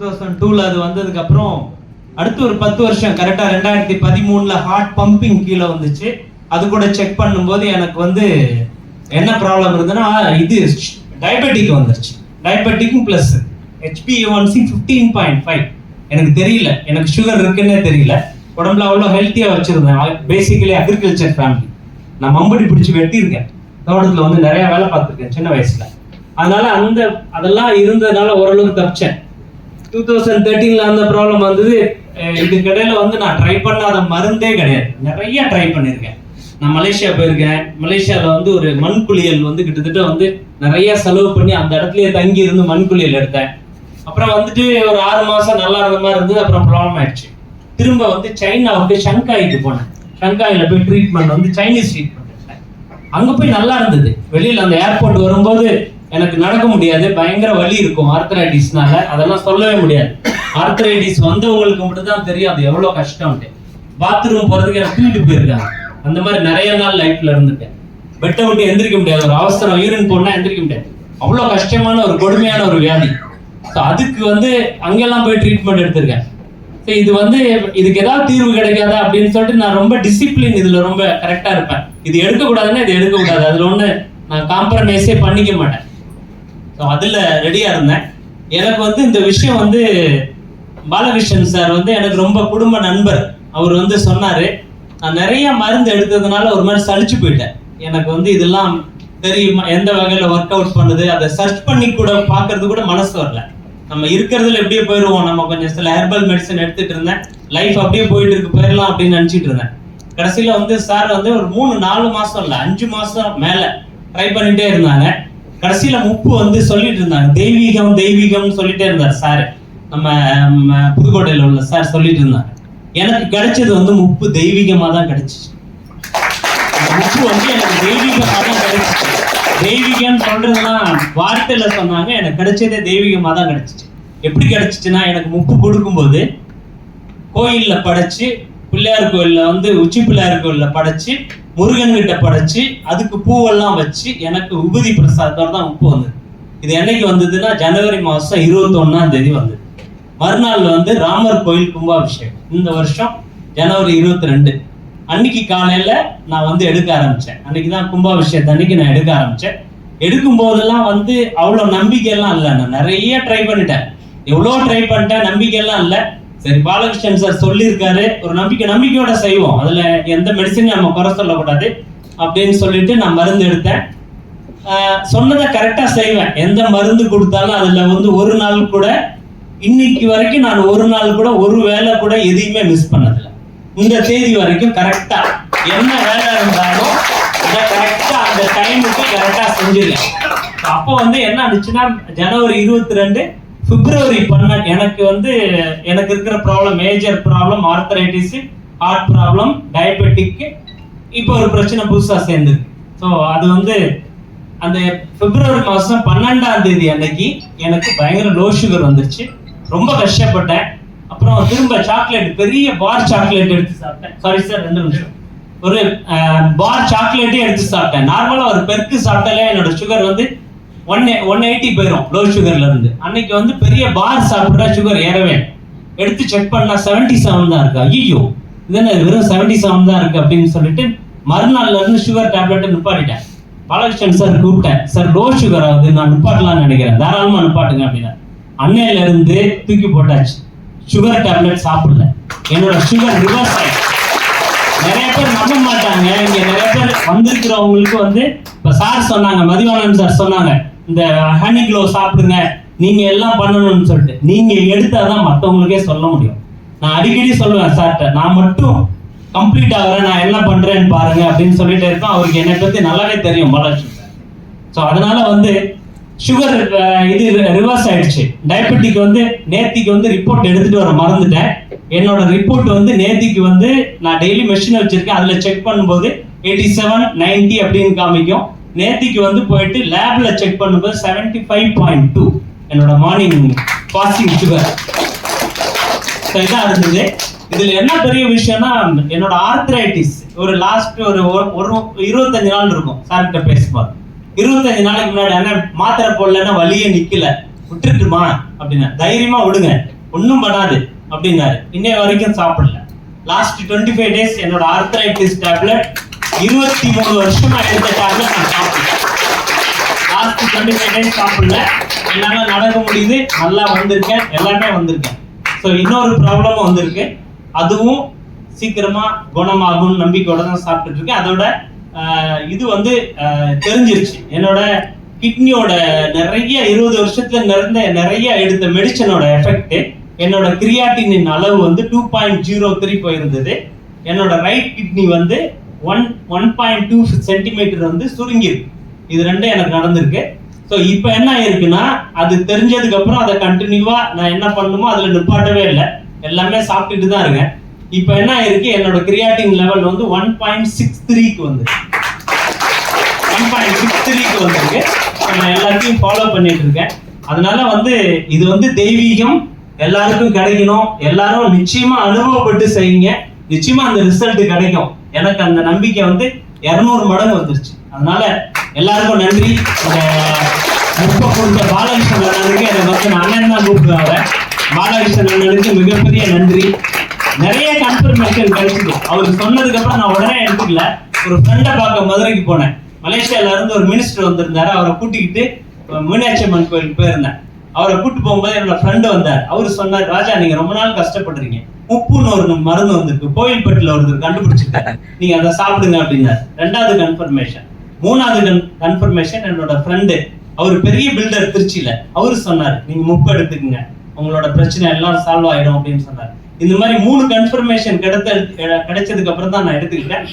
Thousand டூவில் அது வந்ததுக்கப்புறம் அடுத்து ஒரு பத்து வருஷம் கரெக்டாக ரெண்டாயிரத்தி பதிமூணில் ஹார்ட் பம்பிங் கீழே வந்துச்சு. அது கூட செக் பண்ணும்போது எனக்கு வந்து என்ன ப்ராப்ளம் இருந்ததுன்னா இது டயபெட்டிக் வந்துருச்சு. டயபெட்டிக்கும் plus H B one C fifteen point five எனக்கு தெரியல. எனக்கு சுகர் இருக்குன்னே தெரியல. உடம்புல அவ்வளோ ஹெல்த்தியாக வச்சுருந்தேன். பேசிக்கலி அக்ரிகல்ச்சர் ஃபேமிலி நான் மம்படி பிடிச்சி வெட்டியிருக்கேன். தோட்டத்தில் வந்து நிறையா வேலை பார்த்துருக்கேன் சின்ன வயசில். அதனால அந்த அதெல்லாம் இருந்ததுனால ஓரளவுக்கு தப்பிச்சேன். டூ தௌசண்ட் தேர்ட்டீன்ல அந்த ப்ராப்ளம் வந்தது. இதுக்கிடையில வந்து நான் ட்ரை பண்ணாத மருந்தே கிடையாது. நிறைய ட்ரை பண்ணியிருக்கேன் நான் மலேசியா போயிருக்கேன். மலேசியாவில் வந்து ஒரு மண் குளியல் வந்து கிட்டத்தட்ட வந்து நிறைய செலவு பண்ணி அந்த இடத்துலயே தங்கி இருந்து மண் குளியல் எடுத்தேன். அப்புறம் வந்துட்டு ஒரு ஆறு மாசம் நல்லா இருந்த மாதிரி இருந்தது. அப்புறம் ப்ராப்ளம் ஆயிடுச்சு. திரும்ப வந்து சைனாவுக்கு ஷங்காய்க்கு போனேன். ஷங்காயில போய் ட்ரீட்மெண்ட் வந்து சைனீஸ் ட்ரீட்மெண்ட் எடுத்தேன். அங்க போய் நல்லா இருந்தது. வெளியில அந்த ஏர்போர்ட் வரும்போது எனக்கு நடக்க முடியாது பயங்கர வலி இருக்கும் ஆர்த்தரைட்டிஸ்னால அதெல்லாம் சொல்லவே முடியாது. ஆர்த்தரைட்டிஸ் வந்தவங்களுக்கு மட்டும் தான் தெரியும் அது எவ்வளோ கஷ்டம்ட்டு பாத்ரூம் போறதுக்கு எனக்கு தூக்கிட்டு போயிருக்காங்க. அந்த மாதிரி நிறைய நாள் லைஃப்ல இருந்துட்டேன். பெட்டை விட்டு எந்திரிக்க முடியாது. ஒரு அவசரம் யூரின் போனா எந்திரிக்க முடியாது. அவ்வளோ கஷ்டமான ஒரு கொடுமையான ஒரு வியாதி. ஸோ அதுக்கு வந்து அங்கெல்லாம் போய் ட்ரீட்மெண்ட் எடுத்திருக்கேன். ஸோ இது வந்து இதுக்கு ஏதாவது தீர்வு கிடைக்காதா அப்படின்னு சொல்லிட்டு நான் ரொம்ப டிசிப்ளின் இதில் ரொம்ப கரெக்டாக இருப்பேன். இது எடுக்கக்கூடாதுன்னா இது எடுக்கக்கூடாது. அதில் ஒன்று நான் காம்ப்ரமைஸே பண்ணிக்க மாட்டேன். ஸோ அதில் ரெடியாக இருந்தேன். எனக்கு வந்து இந்த விஷயம் வந்து பாலகிருஷ்ணன் சார் வந்து எனக்கு ரொம்ப குடும்ப நண்பர். அவர் வந்து சொன்னார் நான் நிறைய மருந்து எடுத்ததுனால ஒரு மாதிரி சளிச்சு போயிட்டேன். எனக்கு வந்து இதெல்லாம் தெரியுமா? எந்த வகையில் ஒர்க் அவுட் பண்ணுது? அதை சர்ச் பண்ணி கூட பார்க்கறது கூட மனசு வரல. நம்ம இருக்கிறதுல எப்படியே போயிடுவோம் நம்ம கொஞ்சம் சில ஹெர்பல் மெடிசன் எடுத்துட்டு இருந்தேன். லைஃப் அப்படியே போயிட்டு இருக்கு. போயிடலாம் அப்படின்னு நினச்சிட்டு இருந்தேன். கடைசியில் வந்து சார் வந்து ஒரு மூணு நாலு மாதம் இல்லை அஞ்சு மாதம் மேலே ட்ரை பண்ணிகிட்டே இருந்தாங்க. கடைசியில முப்பு வந்து சொல்லிட்டு இருந்தாங்க தெய்வீகம் தெய்வீகம்னு சொல்லிட்டே இருந்தார் சார். நம்ம புதுக்கோட்டையில உள்ள சார் சொல்லிட்டு இருந்தாங்க எனக்கு கிடைச்சது வந்து முப்பு தெய்வீகமா தான் கிடைச்சிச்சு. அந்த முப்பு வந்து எனக்கு தெய்வீகமா தான் கிடைச்சிச்சு. தெய்வீகம்னு சொல்றதுலாம் வார்த்தையில சொன்னாங்க எனக்கு கிடைச்சதே தெய்வீகமா தான் கிடைச்சிச்சு. எப்படி கிடைச்சிச்சுன்னா எனக்கு முப்பு கொடுக்கும்போது கோயில்ல படைச்சு பிள்ளையார் கோயில்ல வந்து உச்சி பிள்ளையார் கோயில்ல படைச்சு முருகன் கிட்ட படைச்சு அதுக்கு பூவெல்லாம் வச்சு எனக்கு உபதி பிரசாதத்தோட தான் உப்பு வந்தது. இது என்னைக்கு வந்ததுன்னா ஜனவரி மாதம் இருபத்தி ஒன்னாம் தேதி வந்தது. மறுநாள் வந்து ராமர் கோயில் கும்பாபிஷேகம். இந்த வருஷம் ஜனவரி இருபத்தி ரெண்டு அன்னைக்கு காலையில நான் வந்து எடுக்க ஆரம்பிச்சேன். அன்னைக்கு தான் கும்பாபிஷேகத்தை அன்னைக்கு நான் எடுக்க ஆரம்பிச்சேன். எடுக்கும் போதெல்லாம் வந்து அவ்வளோ நம்பிக்கையெல்லாம் இல்லை. நான் நிறைய ட்ரை பண்ணிட்டேன். எவ்வளோ ட்ரை பண்ணிட்டேன் நம்பிக்கையெல்லாம் இல்லை. சரி பாலகிருஷ்ணன் சார் சொல்லியிருக்காரு. ஒரு நம்பிக்கை நம்பிக்கையோட செய்வோம். அதுல எந்த மெடிசனையும் நம்ம குறை சொல்லக்கூடாது அப்படின்னு சொல்லிட்டு நான் மருந்து எடுத்தேன். சொன்னதை கரெக்டா செய்வேன். எந்த மருந்து கொடுத்தாலும் அதுல வந்து ஒரு நாள் கூட இன்னைக்கு வரைக்கும் நான் ஒரு நாள் கூட ஒரு வேலை கூட எதையுமே மிஸ் பண்ணதில்ல. இந்த தேதி வரைக்கும் கரெக்டா என்ன வேலை இருந்தாலும் அதை கரெக்டா அந்த டைமுக்கு கரெக்டா செஞ்சிருக்கேன் அப்போ வந்து என்ன ஆச்சுன்னா ஜனவரி இருபத்தி ரெண்டு பிப்ரவரி பண்ண எனக்கு வந்து எனக்கு இருக்கிற problem major problem arthritis heart problem diabetic இப்போ ஒரு பிரச்சனை புதுசாக சேர்ந்துருக்கு. ஸோ அது வந்து அந்த பிப்ரவரி மாதம் பன்னெண்டாம் தேதி அன்னைக்கு எனக்கு பயங்கர லோ சுகர் வந்துருச்சு. ரொம்ப கஷ்டப்பட்டேன். அப்புறம் திரும்ப சாக்லேட் பெரிய பார் சாக்லேட் எடுத்து சாப்பிட்டேன். சாரி சார் ரெண்டு நிமிஷம். ஒரு பார் சாக்லேட்டே எடுத்து சாப்பிட்டேன். நார்மலாக ஒரு பெருக்கு சாப்பிட்டாலே என்னோட சுகர் வந்து ஒன் ஒன் எயிட்டி போயிடும் லோ சுகர்ல இருந்து. அன்னைக்கு வந்து பெரிய பார் சாப்பிட்டா சுகர் ஏறவே எடுத்து செக் பண்ணா செவன்டி செவன் தான் இருக்கு. ஐயோ இது வெறும் செவன்டி செவன் தான் இருக்கு அப்படின்னு சொல்லிட்டு மறுநாள்ல இருந்து சுகர் டேப்லெட்டை நிப்பாட்டிட்டேன். பாலகிருஷ்ணன் சார் கூப்பிட்டேன். சார் லோ சுகர் ஆகுது நான் நிப்பாட்டலாம்னு நினைக்கிறேன். தாராளமா நிப்பாட்டுங்க அப்படின்னா. அன்னையில இருந்து தூக்கி போட்டாச்சு. சுகர் டேப்லெட் சாப்பிடல. என்னோட சுகர் ரிவர்ஸ் ஆயிடுச்சு. நிறைய பேர் நம்ப மாட்டாங்க. இங்க நிறைய பேர் வந்திருக்கிறவங்களுக்கு வந்து இப்ப சார் சொன்னாங்க மதிவானன் சார் சொன்னாங்க இந்த ஹனி க்ளோ சாப்பிடுங்க. நீங்க எல்லாம் பண்ணணும்னு சொல்லிட்டு. நீங்க எடுத்தாதான் மற்றவங்களுக்கே சொல்ல முடியும். நான் அடிக்கடி சொல்லுவேன் சார்கிட்ட நான் மட்டும் கம்ப்ளீட் ஆகுறேன். நான் என்ன பண்றேன்னு பாருங்க அப்படின்னு சொல்லிட்டு இருக்கோம் அவருக்கு என்னை பத்தி நல்லாவே தெரியும் பாலகிருஷ்ணன் ஸோ அதனால வந்து சுகர் இது ரிவர்ஸ் ஆயிடுச்சு. டயபெட்டிக் வந்து நேத்திக்கு வந்து ரிப்போர்ட் எடுத்துட்டு வர மறந்துட்டேன். என்னோட ரிப்போர்ட் வந்து நேத்திக்கு வந்து நான் டெய்லி மெஷின் வச்சிருக்கேன். அதுல செக் பண்ணும்போது எயிட்டி செவன் நைன்டி அப்படின்னு காமிக்கும். நேத்திக்கு வந்து போயிட்டு லேப்ல செக் பண்ணும்போது செவன்டி ஃபைவ் பாயிண்ட் டூ என்னோட மார்னிங் ஃபாஸ்டிங் சுகர் இதான் இருந்தது. இதுல என்ன பெரிய விஷயம்னா என்னோட ஆர்த்ரைட்டிஸ் ஒரு லாஸ்ட் ஒரு ஒரு- ஒரு இருபத்தஞ்சு நாள் இருக்கும். சார்கிட்ட பேசும்போது. இருபத்தஞ்சு நாளைக்கு முன்னாடி என்ன மாத்திரை போடலன்னா வலியே நிக்கல. விட்டுட்டுமா? அப்படின்னா தைரியமா விடுங்க. ஒன்றும் பண்ணாது அப்படின்னாரு. இன்னைய வரைக்கும் சாப்பிடல. லாஸ்ட் டுவெண்ட்டி ஃபைவ் டேஸ் என்னோட ஆர்த்ரைட்டிஸ் டேப்லெட் இருபத்தி மூணு வருஷமா எடுத்த டேப்லெட் நான் சாப்பிட்டேன் லாஸ்ட் டுவெண்ட்டி ஃபைவ் டேஸ் சாப்பிடல. எல்லாமே நடக்க முடியுது. நல்லா வந்திருக்கேன். எல்லாமே வந்திருக்கேன். ஸோ இன்னொரு ப்ராப்ளமும் வந்திருக்கு. அதுவும் சீக்கிரமா குணமாகும் நம்பிக்கையோட தான் சாப்பிட்டுட்டு இருக்கேன். அதோட இது வந்து தெரிஞ்சிருச்சு. என்னோட கிட்னியோட நிறைய இருபது வருஷத்துல நிறைந்த நிறைய எடுத்த மெடிசனோட எஃபெக்ட் என்னோட கிரியாட்டினின் அளவு வந்து டூ பாயிண்ட் ஜீரோ த்ரீ போயிருந்தது. என்னோட ரைட் கிட்னி வந்து one one point two centimetre வந்து சுருங்கிருக்கு இது ரெண்டும் எனக்கு நடந்திருக்கு. ஸோ இப்போ என்ன ஆயிருக்குன்னா அது தெரிஞ்சதுக்கு அப்புறம் அதை கண்டினியூவா நான் என்ன பண்ணணுமோ அதில் நிப்பாட்டவே இல்லை. எல்லாமே சாப்பிட்டுட்டு தான் இருக்கேன். இப்போ என்ன ஆயிருக்கு? என்னோட கிரியாட்டின் லெவல் வந்து ஒன் பாயிண்ட் சிக்ஸ் த்ரீக்கு வந்து ஒன் பாயிண்ட் சிக்ஸ் த்ரீக்கு வந்திருக்கு. நான் எல்லாத்தையும் ஃபாலோ பண்ணிட்டு இருக்கேன். அதனால வந்து இது வந்து தெய்வீகம். எல்லாருக்கும் கிடைக்கணும். எல்லாரும் நிச்சயமா அனுபவப்பட்டு செய்யுங்க. நிச்சயமா அந்த ரிசல்ட் கிடைக்கும். எனக்கு அந்த நம்பிக்கை வந்து இரநூறு மடங்கு வந்துருச்சு. அதனால எல்லாருக்கும் நன்றி. முப்ப கொடுத்த பாலகிருஷ்ணன் அண்ணனுக்கு எனக்கு வந்து நான் அண்ணன் தான் கூப்பிடுவாங்க பாலகிருஷ்ணன் அண்ணனுக்கு மிகப்பெரிய நன்றி. நிறைய கன்ஃபர்மேஷன் கிடைச்சிது. அவர் சொன்னதுக்கு அப்புறம் நான் உடனே எடுத்துக்கல. ஒரு ஃப்ரெண்டை பார்க்க மதுரைக்கு போனேன். மலேசியால இருந்து ஒரு மினிஸ்டர் வந்திருந்தாரு. அவரை கூட்டிக்கிட்டு மீனாட்சி அம்மன் கோயிலுக்கு போயிருந்தேன். அவரை கூட்டு போகும்போது என்னோட ஃப்ரெண்டு வந்தார். அவர் சொன்னார் ராஜா நீங்க ரொம்ப நாள் கஷ்டப்படுறீங்க. உப்புன்னு ஒரு மருந்து வந்திருக்கு. கோயில்பட்டில் ஒருத்தர் கண்டுபிடிச்சிருக்காரு நீங்க அதை சாப்பிடுங்க அப்படின்னா ரெண்டாவது கன்ஃபர்மேஷன் மூணாவது கன்ஃபர்மேஷன் என்னோட ஃப்ரெண்டு அவர் பெரிய பில்டர் திருச்சியில. அவரு சொன்னார் நீங்க முப்பு எடுத்துக்கங்க. உங்களோட பிரச்சனை எல்லாம் சால்வ் ஆயிடும். அப்படின்னு சொன்னார். இந்த மாதிரி மூணு கன்ஃபர்மேஷன் கிடைத்த கிடைச்சதுக்கு அப்புறம் தான் நான் எடுத்துக்கிட்டேன்.